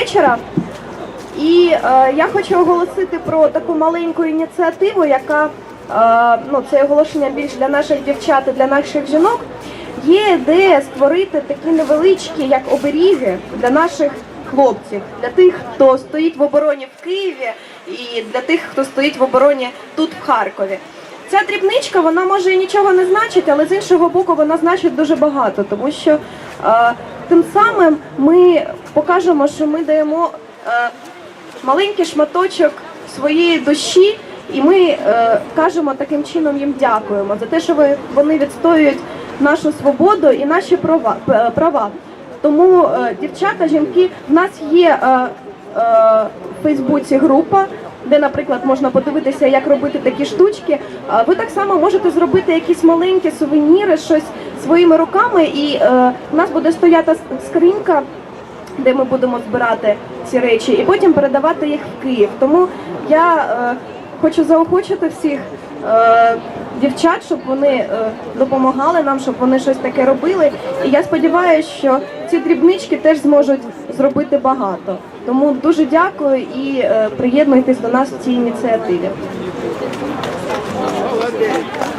вечора. І е, я хочу оголосити про таку маленьку ініціативу, яка е, ну, це оголошення більш для наших дівчат і для наших жінок. Є ідея створити такі невеличкі, як оберіги для наших хлопців, для тих, хто стоїть в обороні в Києві, і для тих, хто стоїть в обороні тут, в Харкові. Ця дрібничка, вона може і нічого не значить, але з іншого боку, вона значить дуже багато, тому що е, тим самим ми покажемо, що ми даємо е, маленький шматочок своєї душі, і ми е, кажемо таким чином їм дякуємо за те, що ви, вони відстоюють нашу свободу і наші права. права. Тому, е, дівчата, жінки, в нас є е, е, в Фейсбуці група, де, наприклад, можна подивитися, як робити такі штучки. Ви так само можете зробити якісь маленькі сувеніри, щось своїми руками, і е, у нас буде стояти скринька де ми будемо збирати ці речі, і потім передавати їх в Київ. Тому я е, хочу заохочити всіх е, дівчат, щоб вони е, допомагали нам, щоб вони щось таке робили. І я сподіваюся, що ці дрібнички теж зможуть зробити багато. Тому дуже дякую і е, приєднуйтесь до нас в цій ініціативі.